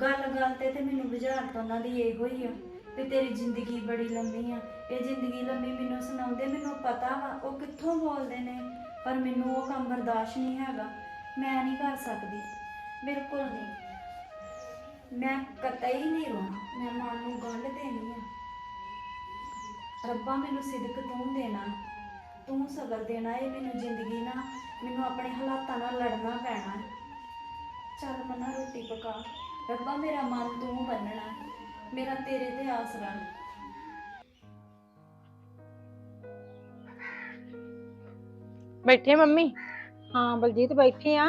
ਗੱਲ ਗੱਲ ਤੇ ਤੇ ਮੈਨੂੰ ਬੁਝਾਰਤ ਉਹਨਾਂ ਦੀ ਇਹੋ ਹੀ ਆ ਵੀ ਤੇਰੀ ਜ਼ਿੰਦਗੀ ਬੜੀ ਲੰਮੀ ਆ। ਇਹ ਜ਼ਿੰਦਗੀ ਲੰਮੀ ਮੈਨੂੰ ਸੁਣਾਉਂਦੇ, ਮੈਨੂੰ ਪਤਾ ਵਾ ਉਹ ਕਿੱਥੋਂ ਬੋਲਦੇ ਨੇ, ਪਰ ਮੈਨੂੰ ਉਹ ਕੰਮ ਬਰਦਾਸ਼ਤ ਨਹੀਂ ਹੈਗਾ। ਮੈਂ ਨਹੀਂ ਕਰ ਸਕਦੀ। ਬਿਲਕੁਲ ਨਹੀਂ। ਮੈਂ ਕਤਈ ਨਹੀਂ ਰੋਣਾ। ਮੈਂ ਮਨ ਨੂੰ ਗੱਲ ਦੇਣੀ ਆ। ਰੱਬਾ ਮੈਨੂੰ ਸਿਦਕ ਤੂੰ ਦੇਣਾ ਤੂੰ ਸਬਰ ਦੇਣਾ ਇਹ ਮੈਨੂੰ ਜ਼ਿੰਦਗੀ ਨਾ ਮੈਨੂੰ ਆਪਣੇ ਹਾਲਾਤਾਂ ਨਾਲ ਲੜਨਾ ਪੈਣਾ। ਚੱਲ ਮਨਾ ਰੋਟੀ ਪਕਾ ਰੱਬਾ ਮੇਰਾ ਮਨ ਤੂੰ ਬੰਨਣਾ ਮੇਰਾ ਤੇਰੇ ਤੇ ਆਸਰਾ ਬੈਠੇ ਮੰਮੀ? ਹਾਂ ਬਲਜੀਤ ਬੈਠੀ ਆ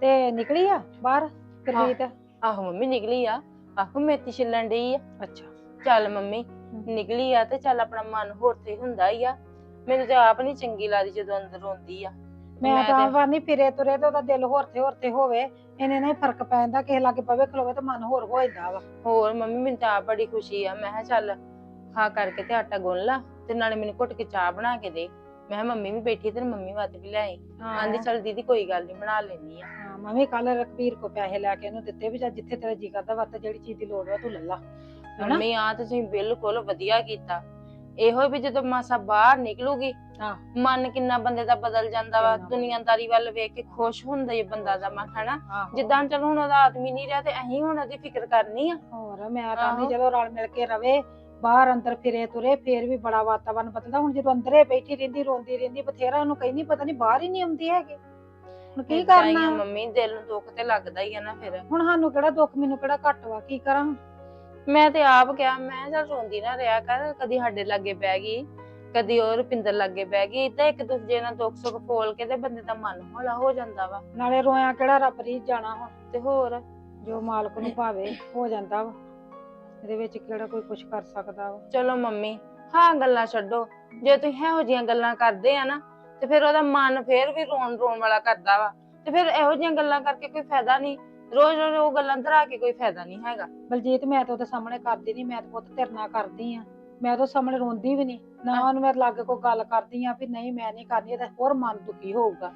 ਤੇ ਨਿਕਲੀ ਆ ਬਾਹਰ ਗੁਰਮੀਤ? ਆਹੋ ਮੰਮੀ ਨਿਕਲੀ ਆ ਆਹੋ ਮੇਥੀ ਛਿੱਲਣ ਡਈ ਆ। ਅੱਛਾ। ਚੱਲ ਮੰਮੀ ਨਿਕਲੀ ਆ ਤੇ ਚੱਲ ਆਪਣਾ ਮਨ ਹੋਰ ਤੇ ਹੁੰਦਾ ਹੀ ਆ। ਮੈਨੂੰ ਤੇ ਆਪ ਨਹੀਂ ਚੰਗੀ ਲੱਗਦੀ ਜਦੋਂ ਅੰਦਰ ਰੋਂਦੀ ਆ। ਮੈਂ ਮੈਂ ਤਾਂ ਤੇ- ਵਾਨੀ ਫਿਰੇ ਤੁਰੇ ਤੇ ਉਹਦਾ ਦਿਲ ਹੋਰ ਤੇ ਹੋਰ ਤੇ ਹੋਵੇ ਇਹਨੇ ਹੀ ਫ਼ਰਕ ਪੈ ਜਾਂਦਾ ਕਿਸੇ ਲਾਗੇ ਪਵੇ ਖਲੋਵੇ ਤੇ ਮਨ ਹੋਰ ਹੋ ਜਾਂਦਾ ਵਾ। ਹੋਰ ਮੰਮੀ ਮੈਨੂੰ ਤਾਂ ਆਪ ਬੜੀ ਖੁਸ਼ੀ ਆ। ਮੈਂ ਕਿਹਾ ਚੱਲ ਖਾ ਕਰਕੇ ਤੇ ਆਟਾ ਗੁੰਨ ਲਾ ਤੇ ਨਾਲੇ ਮੈਨੂੰ ਘੁੱਟ ਕੇ ਚਾਹ ਬਣਾ ਕੇ ਦੇ। ਮੈਂ ਕਿਹਾ ਮੰਮੀ ਵੀ ਬੈਠੀ ਤੇ ਮੰਮੀ ਵਾਸਤੇ ਵੀ ਲੈ ਆਈ। ਆਂਦੀ ਚੱਲ ਦੀਦੀ ਕੋਈ ਗੱਲ ਨਹੀਂ ਬਣਾ ਲੈਣੀ ਆ। ਹਾਂ ਮੈਂ ਵੀ ਕੱਲ ਰਕਬੀਰ ਕੋ ਪੈਸੇ ਲੈ ਕੇ ਇਹਨੂੰ ਦਿੱਤੇ ਵੀ ਜਾਂ ਜਿੱਥੇ ਤੇਰਾ ਜੀ ਕਰਦਾ ਵਾ ਤੇ ਜਿਹੜੀ ਚੀਜ਼ ਦੀ ਲੋੜ ਵਾ ਤੂੰ ਲੈ ਲਾ। ਹਨਾ? ਮੰਮੀ ਆ ਤੇ ਤੁਸੀਂ ਬਿਲਕੁਲ ਵਧੀਆ ਕੀਤਾ ਇਹੋ ਵੀ ਜਦੋਂ ਮਾਸਾ ਬਾਹਰ ਨਿਕਲੂਗੀ ਹਾਂ। ਮਨ ਕਿੰਨਾ ਬੰਦੇ ਦਾ ਬਦਲ ਜਾਂਦਾ ਵਾ ਕਿੰਨਾ। ਦੁਨੀਆਦਾਰੀ ਵੱਲ ਵੇਖ ਕੇ ਖੁਸ਼ ਹੁੰਦਾ ਈ ਬੰਦਾ ਦਾ ਮਨ ਹਨਾ ਆਹੋ। ਜਿੱਦਾਂ ਚਲ ਹੁਣ ਉਹਦਾ ਆਦਮੀ ਨਹੀਂ ਰਿਹਾ ਤੇ ਅਸੀਂ ਹੁਣ ਉਹਦੀ ਫਿਕਰ ਕਰਨੀ ਆ ਹੋਰ ਮੈਂ ਤਾਂ ਨਹੀਂ। ਚਲੋ ਰਲ ਮਿਲ ਕੇ ਰਵੇ ਬਾਹਰ ਅੰਦਰ ਫਿਰੇ ਤੁਰੇ ਫੇਰ ਵੀ ਬੜਾ ਵਾਤਾਵਰਨ ਬਦਲਦਾ ਹੁਣ ਜਦੋਂ ਅੰਦਰੇ ਬੈਠੀ ਰਹਿੰਦੀ ਰੋਂਦੀ ਰਹਿੰਦੀ ਬਥੇਰਾ ਉਹਨੂੰ ਕਹਿੰਦੀ ਪਤਾ ਨਹੀਂ ਬਾਹਰ ਹੀ ਨਹੀਂ ਆਉਂਦੀ ਹੈਗੀ ਹੁਣ ਕੀ ਏਦਾਂ ਹੀ ਆ ਕਰਨਾ ਮੰਮੀ ਦਿਲ ਨੂੰ ਦੁੱਖ ਤੇ ਲੱਗਦਾ ਹੀ ਆ ਨਾ ਫਿਰ ਹੁਣ ਸਾਨੂੰ ਕਿਹੜਾ ਦੁੱਖ ਮੈਨੂੰ ਕਿਹੜਾ ਘੱਟ ਵਾ ਕੀ ਕਰਾਂ ਮੈਂ ਤੇ ਆਪ ਕਿਹਾ ਮੈਂ ਚੱਲ ਰੋਂਦੀ ਨਾ ਰਿਹਾ ਕਰ ਕਦੀ ਸਾਡੇ ਲਾਗੇ ਬਹਿ ਗਈ ਕਦੀ ਉਹ ਰੁਪਿੰਦਰ ਲਾਗੇ ਬਹਿ ਗਈ ਏਦਾਂ ਇੱਕ ਦੂਜੇ ਨਾਲ ਦੁੱਖ ਸੁੱਖ ਫੋਲ ਕੇ ਤੇ ਬੰਦੇ ਦਾ ਮਨ ਹੌਲਾ ਹੋ ਜਾਂਦਾ ਵਾ। ਨਾਲੇ ਰੋਇਆ ਕਿਹੜਾ ਰੱਬ ਰੀਤ ਜਾਣਾ ਹੁਣ ਤੇ ਹੋਰ? ਜੋ ਮਾਲਕ ਨੂੰ ਭਾਵੇ ਹੋ ਜਾਂਦਾ ਵਾ। ਇਹਦੇ ਵਿੱਚ ਕਿਹੜਾ ਕੋਈ ਕੁਝ ਕਰ ਸਕਦਾ ਵਾ? ਚਲੋ ਮੰਮੀ ਹਾਂ ਗੱਲਾਂ ਛੱਡੋ। ਜੇ ਤੁਸੀਂ ਇਹੋ ਜੀਆਂ ਗੱਲਾਂ ਕਰਦੇ ਆ ਨਾ ਤੇ ਫਿਰ ਉਹਦਾ ਮਨ ਫੇਰ ਵੀ ਰੋਣ ਰੋਣ ਵਾਲਾ ਕਰਦਾ ਵਾ। ਤੇ ਫਿਰ ਇਹੋ ਜੀਆਂ ਗੱਲਾਂ ਕਰਕੇ ਕੋਈ ਫਾਇਦਾ ਨਹੀਂ। ਰੋਜ਼ ਰੋਜ਼ ਉਹ ਗੱਲਾਂ ਧਰਾ ਕੇ ਕੋਈ ਫਾਇਦਾ ਨਹੀਂ ਹੈਗਾ। ਬਲਜੀਤ ਮੈਂ ਤਾਂ ਉਹਦੇ ਸਾਹਮਣੇ ਕਰਦੀ ਨਹੀਂ ਮੈਂ ਤਾਂ ਪੁੱਤ ਤੇਰੇ ਨਾਲ ਕਰਦੀ ਆ। ਮੈਂ ਉਹਦੇ ਸਾਹਮਣੇ ਰੋਂਦੀ ਵੀ ਨਹੀਂ। ਨਾ ਉਹਨੂੰ ਮੈਂ ਲਾਗੇ ਕੋਈ ਗੱਲ ਕਰਦੀ ਆ ਵੀ ਨਹੀਂ ਮੈਂ ਨਹੀਂ ਕਰਨੀ ਇਹਦਾ ਹੋਰ ਮਨ ਦੁਖੀ ਹੋਊਗਾ।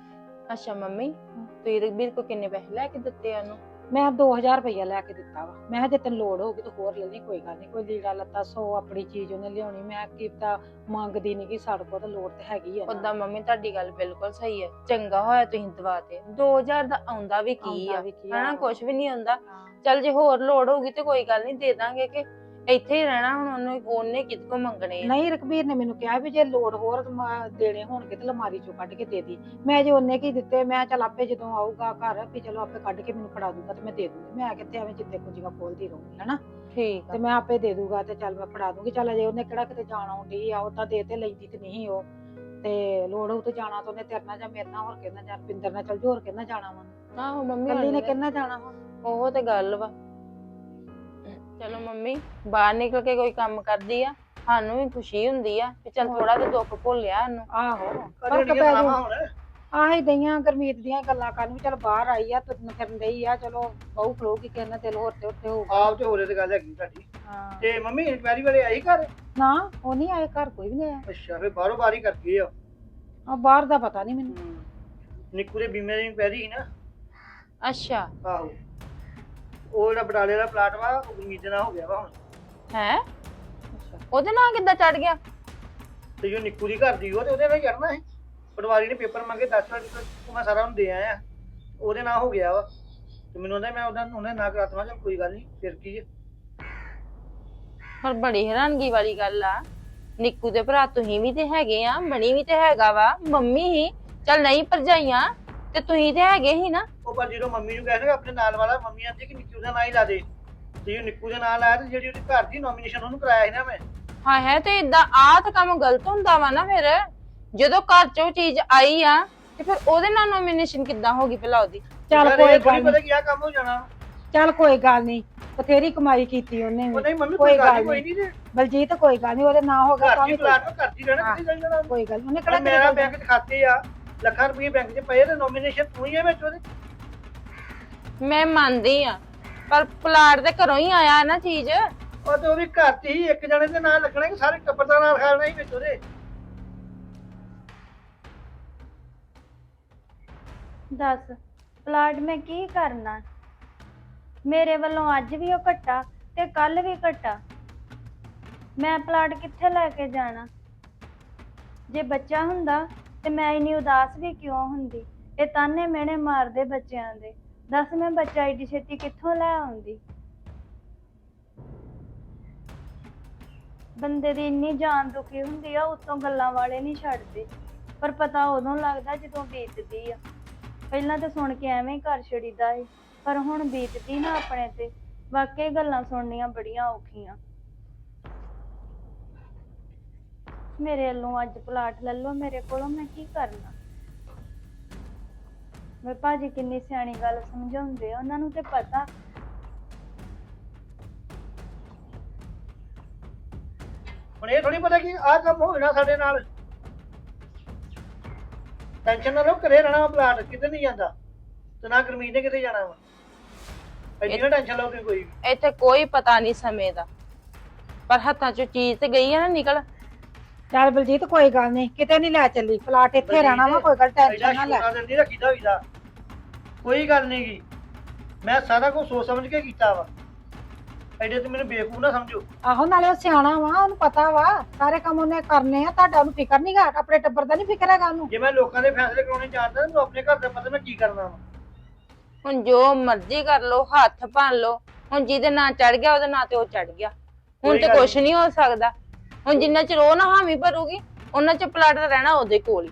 ਅੱਛਾ ਮੰਮੀ ਤੁਸੀਂ ਰਘਬੀਰ ਕੋ ਕਿੰਨੇ ਪੈਸੇ ਲੈ ਕੇ ਦਿੱਤੇ ਆ ਉਹਨੂੰ? ਮੈਂ 2000 ਰੁਪਇਆ ਲੈ ਕੇ ਦਿੱਤਾ ਵਾ ਮੈਂ ਕਿਹਾ ਜੇ ਤੈਨੂੰ ਲੋੜ ਹੋਊਗੀ ਤਾਂ ਹੋਰ ਲੈ ਲਈ ਕੋਈ ਗੱਲ ਨਹੀਂ ਕੋਈ ਲੀੜਾ ਲੱਤਾ ਸੋ ਆਪਣੀ ਚੀਜ਼ ਉਹਨੇ ਲਿਆਉਣੀ ਮੈਂ ਕੀਤਾ ਮੰਗਦੀ ਨਹੀਂ ਕਿ ਸਾਡੇ ਕੋਲ ਤਾਂ ਲੋੜ ਤੇ ਹੈਗੀ ਆ। ਉਦਾਂ ਮੰਮੀ ਤੁਹਾਡੀ ਗੱਲ ਬਿਲਕੁਲ ਸਹੀ ਹੈ ਚੰਗਾ ਹੋਇਆ ਤੁਸੀਂ ਦਵਾ ਤੇ 2000 ਦਾ ਆਉਂਦਾ ਵੀ ਕੀ ਆਉਂਦਾ ਆ ਵੀ ਕੀ ਆ। ਹਨਾ ਕੁਝ ਵੀ ਨਹੀਂ ਆਉਂਦਾ ਹਾਂ। ਚੱਲ ਜੇ ਹੋਰ ਲੋੜ ਹੋਊਗੀ ਤੇ ਕੋਈ ਗੱਲ ਨਹੀਂ ਦੇ ਦਾਂਗੇ ਕਿ ਇੱਥੇ ਹੀ ਰਹਿਣਾ ਹੁਣ ਉਹਨੂੰ ਉਹਨੇ ਕਿਤੇ ਕੋ ਮੰਗਣੇ ਆ। ਨਹੀਂ ਰਕਬੀਰ ਨੇ ਮੈਨੂੰ ਕਿਹਾ ਵੀ ਜੇ ਲੋੜ ਹੋਰ ਮ- ਦੇਣੇ ਹੋਣਗੇ ਤੇ ਲਮਾਰੀ ਚੋਂ ਕੱਢ ਕੇ ਦੇ ਦੀ। ਮੈਂ ਜੇ ਉਹਨੇ ਕੀ ਦਿੱਤੇ ਮੈਂ ਚੱਲ ਆਪੇ ਜਦੋਂ ਆਊਗਾ ਘਰ ਵੀ ਚਲੋ ਆਪੇ ਕੱਢ ਕੇ ਮੈਨੂੰ ਫੜਾ ਦੂਗਾ ਤੇ ਮੈਂ ਦੇ ਦੂੰਗੀ। ਮੈਂ ਕਿੱਥੇ ਐਵੇਂ ਜਿੱਤੇ ਕੁਝੀਆਂ ਖੋਲਦੀ ਰਹੂੰਗੀ ਹਨਾ? ਠੀਕ ਤੇ ਆ। ਮੈਂ ਆਪੇ ਦੇ ਦੂਗਾ ਤੇ ਚੱਲ ਮੈਂ ਫੜਾ ਦੂੰਗੀ। ਚੱਲ ਅਜੇ ਉਹਨੇ ਕਿਹੜਾ ਕਿਤੇ ਜਾਣਾ ਹੁੰਦੀ ਆ ਉਹ ਤਾਂ ਦੇ ਤੇ ਲੈਂਦੀ ਤੇ ਨਹੀਂ ਉਹ। ਤੇ ਲੋੜ ਹੋਊ ਤੇ ਜਾਣਾ ਤਾਂ ਉਹਨੇ ਤੇਰੇ ਨਾਲ ਜਾਂ ਮੇਰੇ ਨਾਲ ਹੋਰ ਕਿਹਨਾਂ ਜਾਂ ਰਪਿੰਦਰ ਨਾਲ ਚੱਲ ਜੂ ਹੋਰ ਕਿਹਨਾਂ ਜਾਣਾ ਵਾ? ਆਹੋ ਮੰਮੀ ਕੱਲੀ ਨੇ ਹੁਣ ਕਿਹਨਾਂ ਜਾਣਾ ਵਾ? ਉਹ ਤੇ ਗੱਲ ਵਾ। ਚਲੋ ਮੰਮੀ ਬਾਹਰ ਨਿਕਲ ਕੇ ਕੋਈ ਕੰਮ ਕਰਦੀ ਆ ਸਾਨੂੰ ਵੀ ਖੁਸ਼ੀ ਹੁੰਦੀ ਆ ਕਿ ਚੱਲ ਥੋੜਾ ਜਿਹਾ ਦੁੱਖ ਭੁੱਲਿਆ ਉਹਨੂੰ ਆਹੋ। ਫ਼ਰਕ ਪੈ ਜੂ ਆਹੀ ਦਈਆਂ ਗਰਮੀਤ ਦੀਆਂ ਗੱਲਾਂ ਕਰਨ ਵੀ ਚੱਲ ਬਾਹਰ ਆਈ ਆ ਤੁਰਨ ਫਿਰਨ ਡਈ ਆ ਚਲੋ ਬਹੁ ਖਲੋਗੀ ਕਿਸੇ ਨਾਲ ਦਿਲ ਹੋਰ ਤੇ ਉੱਤੇ ਹੋਊਗਾ ਆਪ ਤੇ ਹੋਰੇ ਤੇ ਗੱਲ ਹੈਗੀ ਤੁਹਾਡੀ। ਹਾਂ। ਤੇ ਮੰਮੀ ਇਨਕੁਆਇਰੀ ਵਾਲੇ ਆਈ ਘਰ? ਨਾ ਉਹ ਨਹੀਂ ਆਏ ਘਰ ਕੋਈ ਵੀ ਨਹੀਂ ਆਇਆ। ਅੱਛਾ ਫੇ ਬਾਹਰੋਂ ਬਾਰੀ ਕਰ ਗਏ ਆ। ਆ ਬਾਹਰ ਦਾ ਪਤਾ ਨਹੀਂ ਮੈਨੂੰ। ਨਿੱਕੂ ਦੇ ਬੀਮੇ ਦੀ ਇਨਕੁਆਇਰੀ ਸੀ ਨਾ। ਅੱਛਾ। ਆਹੋ। ਉਹ ਜਿਹੜਾ ਬਟਾਲੇ ਦਾ ਪਲਾਟ ਵਾ ਉਹ ਗੁਰਮੀਤ ਨਾਲ ਹੋ ਗਿਆ ਵਾ ਹੁਣ। ਹੈ? ਉਹਦੇ ਨਾਂ ਕਿੱਦਾਂ ਚੜ ਗਿਆ? ਤੇ ਜੋ ਨਿੱਕੂ ਦੀ ਘਰ ਦੀ ਉਹ ਤੇ ਉਹਦੇ ਨਾਲ ਕਰਨਾ ਹੈ ਪਟਵਾਰੀ ਨੇ ਪੇਪਰ ਮੰਗੇ 10 ਮਿੰਟ ਉਹ ਮੈਂ ਸਾਰਾ ਉਹਨੂੰ ਦੇ ਆਇਆ। ਉਹਦੇ ਨਾਲ ਹੋ ਗਿਆ ਵਾ। ਤੇ ਮੈਨੂੰ ਉਹਦਾ ਮੈਂ ਉਹਦਾ ਉਹਨੇ ਨਾ ਕਰਾ ਦਵਾਂ ਚੱਲ ਕੋਈ ਗੱਲ ਨਹੀਂ ਫਿਰ ਕੀ ਹੈ ਪਰ ਬੜੀ ਹੈਰਾਨਗੀ ਵਾਲੀ ਗੱਲ ਆ। ਨਿੱਕੂ ਦੇ ਭਰਾ ਤੁਸੀਂ ਵੀ ਤੇ ਹੈਗੇ ਆ ਬਣੀ ਵੀ ਤੇ ਹੈਗਾ ਵਾ ਮੰਮੀ ਹੀ। ਚੱਲ ਨਹੀਂ ਭਰਜਾਈਆਂ ਤੇ ਤੁਸੀਂ ਤੇ ਹੈਗੇ ਹੀ ਨਾ। ਉਹ ਪਰ ਜਦੋਂ ਮੰਮੀ ਨੂੰ ਕਹਿੰਦੇ ਆਪਣੇ ਨਾਲ ਵਾਲਾ ਮੰਮੀ ਆਂਦੀ ਕਿ ਨਿੱਕੂ ਦਾ ਨਾਂ ਹੀ ਲਾ ਦੇ। ਤੇ ਜੇ ਨਿੱਕੂ ਦੇ ਨਾਲ ਆਇਆ ਤੇ ਜਿਹੜੀ ਉਹਦੀ ਘਰ ਦੀ ਨੋਮੀਨੇਸ਼ਨ ਉਹਨੂੰ ਕਰਾਇਆ ਸੀ ਨਾ ਮੈਂ। ਹਾਂ ਹੈ ਤੇ ਇਦਾਂ ਆ ਤਾਂ ਕੰਮ ਗਲਤ ਹੁੰਦਾ ਵਾ ਨਾ ਫਿਰ। ਜਦੋਂ ਘਰ ਚੋਂ ਚੀਜ਼ ਆਈ ਆ ਤੇ ਫਿਰ ਉਹਦੇ ਨਾਲ ਨੋਮੀਨੇਸ਼ਨ ਕਿੱਦਾਂ ਹੋ ਗਈ ਭਲਾ ਉਹਦੀ? ਚੱਲ ਕੋਈ ਗੱਲ ਪਤਾ ਨਹੀਂ ਕੀ ਆ ਕੰਮ ਹੋ ਜਾਣਾ। ਚੱਲ ਕੋਈ ਗੱਲ ਨਹੀਂ ਬਥੇਰੀ ਕਮਾਈ ਕੀਤੀ ਉਹਨੇ ਉਹ ਵੀ। ਨਹੀਂ ਮੰਮੀ ਕੋਈ ਗੱਲ ਕੋਈ ਨਹੀਂ ਤੇ ਬਲਜੀਤ ਕੋਈ ਗੱਲ ਨਹੀਂ ਉਹਦੇ ਨਾਂ ਹੋ ਗਿਆ ਵੀ ਕੋਈ ਪਲਾਟ ਘਰ ਦੀ ਰਹਿਣਾ ਕਿੱਥੇ ਜਾਣਾ ਕੋਈ ਗੱਲ ਨੀ, ਉਹਨੇ ਕਿਹੜਾ ਮੇਰਾ ਬੈਂਕ 'ਚ ਖਾਤੇ ਆ। ਲੱਖਾਂ ਰੁਪਏ ਬੈਂਕ 'ਚ ਪਏ ਤੇ ਨੋਮੀਨੇਸ਼ਨ ਤੂੰ ਹੀ ਹੈ ਵਿੱਚ ਉਹਦੇ। ਮੈਂ ਮੰਨਦੀ ਆ ਪਰ ਪਲਾਟ ਤੇ ਘਰੋਂ ਹੀ ਆਇਆ ਨਾ ਚੀਜ਼। ਉਹ ਤੇ ਉਹ ਵੀ ਘਰ 'ਚ ਹੀ ਇੱਕ ਜਣੇ ਦੇ ਨਾਲ ਲੱਗਣਾ ਕਿ ਸਾਰੇ ਟੱਬਰ ਦਾ ਨਾਲ ਖਾਣਾ ਹੀ ਵਿੱਚ ਉਹਦੇ। ਦੱਸ ਪਲਾਟ ਮੈਂ ਕੀ ਕਰਨਾ? ਮੇਰੇ ਵੱਲੋਂ ਅੱਜ ਵੀ ਉਹ ਘਟਾ ਤੇ ਕੱਲ ਵੀ ਘਟਾ। ਮੈਂ ਪਲਾਟ ਕਿੱਥੇ ਲੈ ਕੇ ਜਾਣਾ? ਜੇ ਬੱਚਾ ਹੁੰਦਾ ਤੇ ਮੈਂ ਇੰਨੀ ਉਦਾਸ ਵੀ ਕਿਉਂ ਹੁੰਦੀ? ਇਹ ਤਾਨੇ ਮਿਹਣੇ ਮਾਰਦੇ ਬੱਚਿਆਂ ਦੇ। ਦੱਸ ਮੈਂ ਬੱਚਾ ਏਡੀ ਛੇਤੀ ਕਿੱਥੋਂ ਲੈ ਆਉਂਦੀ? ਬੰਦੇ ਦੀ ਇੰਨੀ ਜਾਨ ਦੁਖੀ ਹੁੰਦੀ ਆ, ਉਤੋਂ ਗੱਲਾਂ ਵਾਲੇ ਨਹੀਂ ਛੱਡਦੇ। ਪਰ ਪਤਾ ਉਦੋਂ ਲੱਗਦਾ ਜਦੋਂ ਬੀਤਦੀ ਆ। ਪਹਿਲਾਂ ਤਾਂ ਸੁਣ ਕੇ ਐਵੇਂ ਹੀ ਘਰ ਛੜੀਦਾ ਏ ਪਰ ਹੁਣ ਬੀਤਦੀ ਨਾ ਆਪਣੇ ਤੇ। ਵਾਕਈ ਗੱਲਾਂ ਸੁਣਨੀਆਂ ਬੜੀਆਂ ਔਖੀਆਂ। ਮੇਰੇ ਵੱਲੋਂ ਅੱਜ ਪਲਾਟ ਲੈ ਲਓ ਮੇਰੇ ਕੋਲੋਂ ਮੈਂ ਕੀ ਕਰਨਾ? ਮੈਂ ਭਾਜੀ ਕਿੰਨੀ ਸਿਆਣੀ ਗੱਲ ਸਮਝਾਉਂਦੇ ਆ ਉਹਨਾਂ ਨੂੰ ਤੇ ਪਤਾ। ਹੁਣ ਇਹ ਥੋੜੀ ਪਤਾ ਕਿ ਆਹ ਕੰਮ ਹੋ ਜਾਣਾ ਸਾਡੇ ਨਾਲ। ਟੈਨਸ਼ਨ ਨਾ ਲਓ ਘਰੇ ਰਹਿਣਾ ਵਾ ਪਲਾਟ ਕਿਤੇ ਨਹੀਂ ਜਾਂਦਾ। ਤੇ ਨਾ ਗਰਮੀਤ ਨੇ ਕਿਤੇ ਜਾਣਾ ਵਾ। ਐਡੀ ਨਾ ਟੈਨਸ਼ਨ ਲਓ ਤੁਸੀਂ ਕੋਈ ਵੀ। ਇੱਥੇ ਕੋਈ ਪਤਾ ਨਹੀਂ ਸਮੇਂ ਦਾ। ਪਰ ਹੱਥਾਂ ਚੋਂ ਚੀਜ਼ ਤੇ ਗਈ ਆ ਨਾ ਨਿਕਲ। ਚੱਲ ਬਲਜੀਤ ਕੋਈ ਗੱਲ ਨਹੀਂ ਕਿਤੇ ਨਹੀਂ ਲੈ ਚੱਲੀ ਪਲਾਟ ਇੱਥੇ ਰਹਿਣਾ ਵਾ ਕੋਈ ਗੱਲ ਟੈਨਸ਼ਨ ਨਾ ਲੈ। ਐਡਾ ਦਿਨ ਨਹੀਂ ਰੱਖੀਦਾ ਹੋਈਦਾ। ਕੋਈ ਗੱਲ ਨਹੀਂ ਗੀ। ਮੈਂ ਸਾਰਾ ਕੁਝ ਸੋਚ ਸਮਝ ਕੇ ਕੀਤਾ ਵਾ। ਐਡੇ ਤੇ ਮੈਨੂੰ ਬੇਵਕੂਫ ਨਾ ਸਮਝੋ। ਆਹੋ ਨਾਲੇ ਉਹ ਸਿਆਣਾ ਵਾ ਉਹਨੂੰ ਪਤਾ ਵਾ ਸਾਰੇ ਕੰਮ ਉਹਨੇ ਕਰਨੇ ਆ ਤੁਹਾਡਾ ਉਹਨੂੰ ਫਿਕਰ ਨਹੀਂਗਾ ਆਪਣੇ ਟੱਬਰ ਦਾ ਨਹੀਂ ਫਿਕਰ ਹੈਗਾ ਉਹਨੂੰ। ਜੇ ਮੈਂ ਲੋਕਾਂ ਦੇ ਫੈਸਲੇ ਕਰਾਉਣੇ ਜਾਣਦਾ ਮੈਨੂੰ ਆਪਣੇ ਘਰ ਦਾ ਪਤਾ ਮੈਂ ਕੀ ਕਰਨਾ ਵਾ। ਹੁਣ ਜੋ ਮਰਜ਼ੀ ਕਰ ਲੋ ਹੱਥ ਭੰਨ ਲੋ ਹੁਣ ਜਿਹਦੇ ਨਾਂ ਚੜ ਗਿਆ ਉਹਦੇ ਨਾਂ ਤੇ ਉਹ ਚੜ ਗਿਆ। ਹੁਣ ਕੋਈ ਤੇ ਗੱਲ ਕੁਛ ਨਹੀਂ। ਹੋ ਸਕਦਾ। ਹੁਣ ਜਿੰਨਾ ਚਿਰ ਉਹ ਨਾ ਹਾਮੀ ਭਰੂਗੀ ਉਹਨਾਂ ਚ ਪਲਾਟ ਰਹਿਣਾ ਉਹਦੇ ਕੋਲ ਹੀ।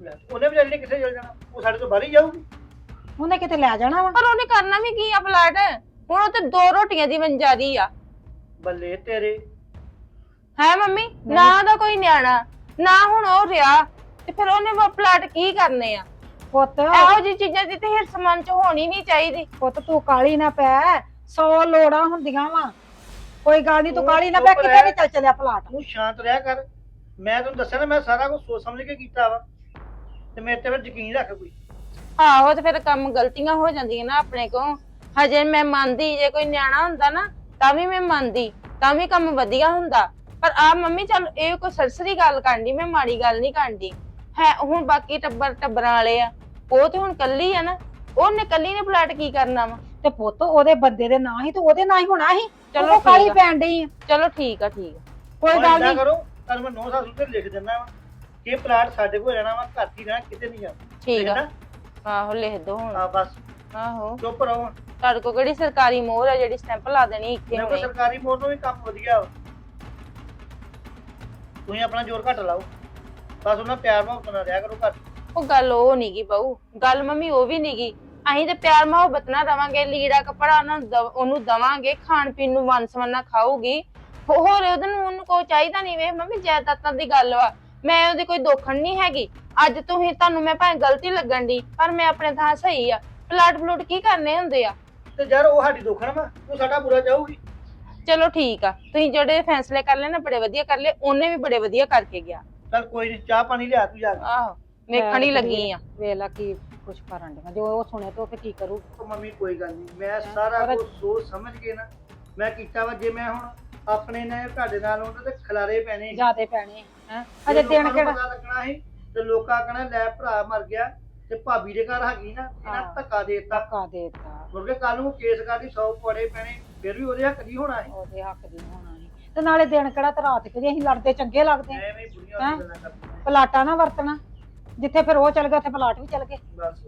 ਲੈ, ਉਹਨੇ ਵਿਚਾਰੀ ਨੇ ਕਿੱਥੇ ਚਲ ਜਾਣਾ? ਉਹ ਸਾਡੇ ਤੋਂ ਬਾਹਰ ਹੀ ਜਾਊਗੀ। ਉਹਨੇ ਕਿਤੇ ਲੈ ਜਾਣਾ ਵਾ? ਪਰ ਉਹਨੇ ਕਰਨਾ ਵੀ ਕੀ ਆ ਪਲਾਟ? ਹੁਣ ਉਹ ਤੇ ਦੋ ਰੋਟੀਆਂ ਦੀ ਵੰਜਾਰੀ ਆ। ਬੱਲੇ ਤੇਰੇ। ਹੈ ਮੰਮੀ? ਨਾ ਉਹਦਾ ਕੋਈ ਨਿਆਣਾ ਨਾ ਹੁਣ ਉਹ ਰਿਹਾ। ਤੇ ਫਿਰ ਉਹਨੇ ਉਹ ਪਲਾਟ ਕੀ ਕਰਨੇ ਆ? ਪੁੱਤ। ਇਹੋ ਜਿਹੀ ਚੀਜ਼ਾਂ ਦੀ ਤੇ ਹਿਰਸ ਮਨ ਚ ਹੋਣੀ ਨਹੀਂ ਚਾਹੀਦੀ। ਪੁੱਤ ਤੂੰ ਕਾਲੀ ਨਾ ਪੈ ਸੌ ਲੋੜਾਂ ਹੁੰਦੀਆਂ ਵਾ। ਕੋਈ ਗੱਲ ਨਹੀਂ ਤੂੰ ਕਾਲੀ ਨਾ ਪੈ ਚੁੱਪ ਕਿਤੇ ਰਹਿ। ਨਹੀਂ ਚੱਲ ਚੱਲਿਆ ਪਲਾਟ ਤੂੰ ਸ਼ਾਂਤ ਰਿਹਾ ਕਰ। ਮੈਂ ਤੈਨੂੰ ਦੱਸਿਆ ਨਾ ਮੈਂ ਸਾਰਾ ਕੁਝ ਸੋਚ ਸਮਝ ਕੇ ਕੀਤਾ ਵਾ। ਤੇ ਮੇਰੇ ਤੇ ਫਿਰ ਯਕੀਨ ਰੱਖ ਕੋਈ। ਆਹੋ ਤੇ ਫਿਰ ਕੰਮ ਗਲਤੀਆਂ ਹੋ ਜਾਂਦੀਆਂ ਨਾ ਆਪਣੇ ਕੋ ਹਜੇ ਮੈਂ ਮੰਨਦੀ ਜੇ ਕੋਈ ਨਿਆਣਾ ਹੁੰਦਾ ਨਾ ਤਾਂ ਵੀ ਮੈਂ ਮੰਨਦੀ ਤਾਂ ਵੀ ਕੰਮ ਵਧੀਆ ਹੁੰਦਾ। ਪਰ ਆ ਮੰਮੀ ਚੱਲ ਇਹ ਕੋਈ ਸਰਸਰੀ ਗੱਲ ਕਰਨੀ ਮੈਂ ਮਾੜੀ ਗੱਲ ਨਹੀਂ ਕਰਦੀ। ਹੈ ਹੁਣ ਬਾਕੀ ਟੱਬਰ ਟੱਬਰਾਂ ਵਾਲੇ ਆ। ਉਹ ਤੇ ਹੁਣ ਕੱਲੀ ਆ ਨਾ। ਉਹਨੇ ਕੱਲੀ ਨੇ ਪਲਾਟ ਕੀ ਕਰਨਾ ਵਾ? ਤੇ ਪੁੱਤ ਉਹਦੇ ਬੰਦੇ ਦੇ ਨਾਂ ਹੀ ਤੂੰ ਉਹਦੇ ਨਾਂ ਹੀ ਹੋਣਾ ਸੀ ਚਲੋ ਚਲੋ ਕਾਲੀ ਠੀਕ ਆ। ਪੈਣ ਡਈ ਆ। ਚਲੋ ਠੀਕ ਆ ਠੀਕ ਆ। ਕੋਈ ਗੱਲ ਨਹੀਂ ਕਰੋ ਕੱਲ ਮੈਂ 9 ਸਾਲ ਉੱਤੇ ਲਿਖ ਦਿੰਦਾ ਵਾ। ਕਿ ਪਲਾਟ ਸਾਡੇ ਕੋਲ ਰਹਿਣਾ ਵਾ ਘਰ ਹੀ ਰਹਿਣਾ ਕਿਤੇ ਨਹੀਂ ਜਾਣਾ। ਠੀਕ ਆ। ਨਾ? ਆਹੋ ਲਿਖ ਦੋ ਹੁਣ। ਆ ਬਸ। ਆਹੋ। ਚੁੱਪ ਰਹੋ। ਤੁਹਾਡੇ ਕੋਲ ਕਿਹੜੀ ਸਰਕਾਰੀ ਮੋਹਰ ਆ ਜਿਹੜੀ ਸਟੈਂਪ ਲਾ ਦੇਣੀ ਇੱਥੇ ਮੇਰੇ ਕੋਲ ਹੁਣੇ? ਸਰਕਾਰੀ ਮੋੜ ਤੋਂ ਵੀ ਕੰਮ ਵਧੀਆ ਵਾ। ਤੁਸੀਂ ਆਪਣਾ ਜ਼ੋਰ ਘੱਟ ਲਾਓ। ਬਸ ਉਹਨਾਂ ਪਿਆਰ ਮੁਹੱਬਤ ਨਾਲ ਰਿਹਾ ਕਰੋ ਘਰ। ਉਹ ਗੱਲ ਉਹ ਨਹੀਂਗੀ ਬਹੂ ਗੱਲ ਮੰਮੀ ਉਹ ਵੀ ਨਹੀਂਗੀ ਅਸੀਂ ਤੇ ਪਿਆਰ ਮੁਹੱਬਤ ਨਾਲ ਰਵਾਂਗੇ ਲੀੜਾ ਕੱਪੜਾ ਉਹਨਾਂ ਨੂੰ ਦਵ- ਉਹਨੂੰ ਦਵਾਂਗੇ ਖਾਣ ਪੀਣ ਨੂੰ ਵੰਸਵੰਨਾ ਖਾਊਗੀ। ਹੋਰ ਉਹਦੇ ਨੂੰ ਉਹਨੂੰ ਕੋਈ ਚਾਹੀਦਾ ਨਹੀਂ ਵੇ ਮੰਮੀ ਜਾਇਦਾਦਾਂ ਦੀ ਗੱਲ ਵਾ। ਮੈਂ ਉਹਦੀ ਕੋਈ ਦੋਖਣ ਨਹੀਂ ਹੈਗੀ। ਅੱਜ ਤੁਸੀਂ ਤੁਹਾਨੂੰ ਮੈਂ ਭਾਵੇਂ ਗਲਤੀ ਲੱਗਣ ਦੀ ਪਰ ਮੈਂ ਆਪਣੇ ਥਾਂ ਸਹੀ ਆ। ਪਲਾਟ ਪਲੂਟ ਕੀ ਕਰਨੇ ਹੁੰਦੇ ਆ? ਤੇ ਯਾਰ ਉਹ ਸਾਡੀ ਦੋਖਣ ਵਾ ਉਹ ਸਾਡਾ ਬੁਰਾ ਚਾਹੂਗੀ। ਚਲੋ ਠੀਕ ਆ ਤੁਸੀਂ ਜਿਹੜੇ ਫੈਸਲੇ ਕਰ ਲਏ ਨਾ ਬੜੇ ਵਧੀਆ ਕਰ ਲਏ ਉਹਨੇ ਵੀ ਬੜੇ ਵਧੀਆ ਕਰਕੇ ਗਿਆ। ਚੱਲ ਕੋਈ ਨਹੀਂ ਚਾਹ ਪਾਣੀ ਲਿਆ ਤੂੰ ਜਾ ਕੇ। ਆਹੋ ਵੇਖਣ ਹੀ ਲੱਗੀ ਆ। ਵੇਲਾ ਕੀ ਕੁਛ ਕਰਨ ਡਿਆ। ਜੋ ਉਹ ਸੁਣੇ ਤੋਂ ਤੇ ਕੀ ਕਰੂ? ਉਹ ਮੰਮੀ ਕੋਈ ਗੱਲ ਨਹੀਂ ਮੈਂ ਸਾਰਾ ਕੁਝ ਸੋਚ ਸਮਝ ਕੇ ਨਾ ਮੈਂ ਕੀਤਾ ਵਾ ਜੇ ਮੈਂ ਹੁਣ ਆਪਣੇ ਨੇ ਤੁਹਾਡੇ ਨਾਲ ਉਹਨਾਂ ਤੇ ਖਲਾਰੇ ਪੈਣੇ ਸੀ। ਜਿਆਦੇ ਪੈਣੇ ਹੈ? ਜੇ ਅਜੇ ਲੋਕਾਂ ਦਿਨ ਨੂੰ ਕਿਹੜਾ ਪਤਾ ਲੱਗਣਾ ਸੀ ਤੇ ਲੋਕਾਂ ਕਹਣਾ ਲੈ ਭਰਾ ਮਰ ਗਿਆ ਤੇ ਭਾਬੀ ਦੇ ਘਰ ਹੈਗੀ ਨਾ ਇਹਨਾਂ ਹਾਂ। ਧੱਕਾ ਦੇ ਦਿੱਤਾ। ਧੱਕਾ ਦੇਤਾ। ਮੁਰਗੇ ਕੱਲ ਨੂੰ ਕੇਸ ਕਰਦੀ 100 ਪੜੇ ਪੈਣੇ ਫਿਰ ਵੀ ਉਹਦੇ ਹੱਕ ਦੀ ਹੋਣਾ ਹੈ ਉਹਦੇ ਹੱਕ ਦੀ ਹੋਣਾ ਸੀ। ਤੇ ਨਾਲੇ ਦਿਨ ਕਿਹੜਾ ਤੇ ਰਾਤ ਕਿਹੜੀ ਅਸੀਂ ਲੜਦੇ ਚੰਗੇ ਲੱਗਦੇ। ਐਵੇਂ ਹੀ ਬੁੜੀਆਂ ਹੈਂ? ਗੱਲਾਂ ਕਰਦੀਆਂ। ਪਲਾਟਾ ਨਾ ਵਰਤਣਾ। ਜਿੱਥੇ ਫਿਰ ਉਹ ਚੱਲ ਗਿਆ ਉੱਥੇ ਪਲਾਟ ਵੀ ਚੱਲ ਗਏ। ਬਸ।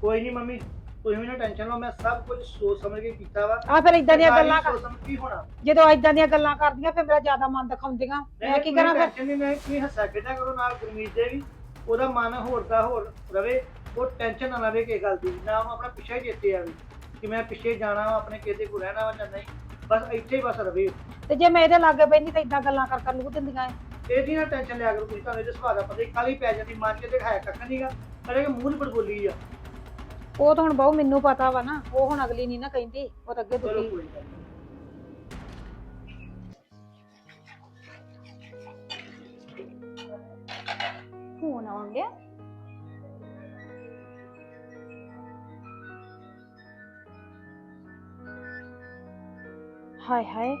ਕੋਈ ਨਹੀਂ ਮੰਮੀ ਤੁਸੀਂ ਵੀ ਨਾ ਟੈਨਸ਼ਨ ਲਓ ਮੈਂ ਸਭ ਕੁਝ ਸੋਚ ਸਮਝ ਕੇ ਕੀਤਾ ਵਾ। ਆ ਫਿਰ ਇਦਾਂ ਦੀਆਂ ਗੱਲਾਂ ਕਰ ਸੋਚ ਸਮਝ ਕੇ ਹੀ ਹੋਣਾ? ਜਦੋਂ ਇਦਾਂ ਦੀਆਂ ਗੱਲਾਂ ਕਰਦੀਆਂ ਫਿਰ ਮੇਰਾ ਜ਼ਿਆਦਾ ਮਨ ਦਿਖਾਉਂਦੀਆਂ। ਮੈਂ ਕੀ ਕਰਾਂ ਫਿਰ? ਟੈਨਸ਼ਨ ਨਹੀਂ ਮੈਂ ਤੁਸੀਂ ਹੱਸਾ ਖੇਡਿਆ ਕਰੋ ਨਾਲ ਗੁਰਮੀਤ ਦੇ ਵੀ। ਉਹਦਾ ਮਨ ਹੋਰ ਦਾ ਹੋਰ ਰਵੇ ਉਹ ਟੈਨਸ਼ਨ ਨਾ ਲਵੇ ਕਿਸੇ ਗੱਲ ਦੀ। ਨਾ ਉਹਨੂੰ ਆਪਣਾ ਪਿੱਛੇ ਚੇਤੇ ਆਵੇ ਕਿ ਮੈਂ ਪਿੱਛੇ ਜਾਣਾ ਵਾ ਆਪਣੇ ਕਿਤੇ ਕੋ ਰਹਿਣਾ ਵਾ ਜਾਂ ਨਹੀਂ। ਬਸ ਇੱਥੇ ਹੀ ਬਸ ਰਵੇ। ਤੇ ਜੇ ਮੈਂ ਇਹਦੇ ਲਾਗੇ ਬੈਠੀ ਤਾਂ ਇਦਾਂ ਗੱਲਾਂ ਕਰ ਕਰ ਲੂ ਦਿੰਦੀਆਂ ਐ। ਇਹਦੀ ਨਾ ਟੈਨਸ਼ਨ ਲਿਆ ਕਰੋ ਤੁਸੀਂ ਤੁਹਾਨੂੰ ਇਹਦੇ ਸੁਭਾਅ ਦਾ ਪਤਾ ਹੀ ਕਾਲੀ ਪੈ ਜਾਂਦੀ ਮਨ ਚ ਦਿਖਾਇਆ ਕੱਖ ਨਹੀਂਗਾ ਪਰ ਇਹ ਮੂੰਹ ਪਰ ਬੋਲੀ ਆ। ਉਹ ਤਾਂ ਹੁਣ ਬਹੁ ਮੈਨੂੰ ਪਤਾ ਵਾ ਨਾ ਉਹ ਹੁਣ ਅਗਲੀ ਨਹੀਂ ਨਾ ਕਹਿੰਦੀ ਉਹ ਤਾਂ ਅੱਗੇ ਚਲੋ ਦੁਖੀ। ਕੋਈ ਗੱਲ ਨੀ। ਫੋਨ ਆਉਣ ਡਿਆ। ਹਾਏ ਹਾਏ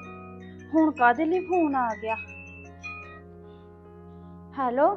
ਹੁਣ ਕਾਦੇ ਲਈ ਫੋਨ ਆ ਗਿਆ? ਹੈਲੋ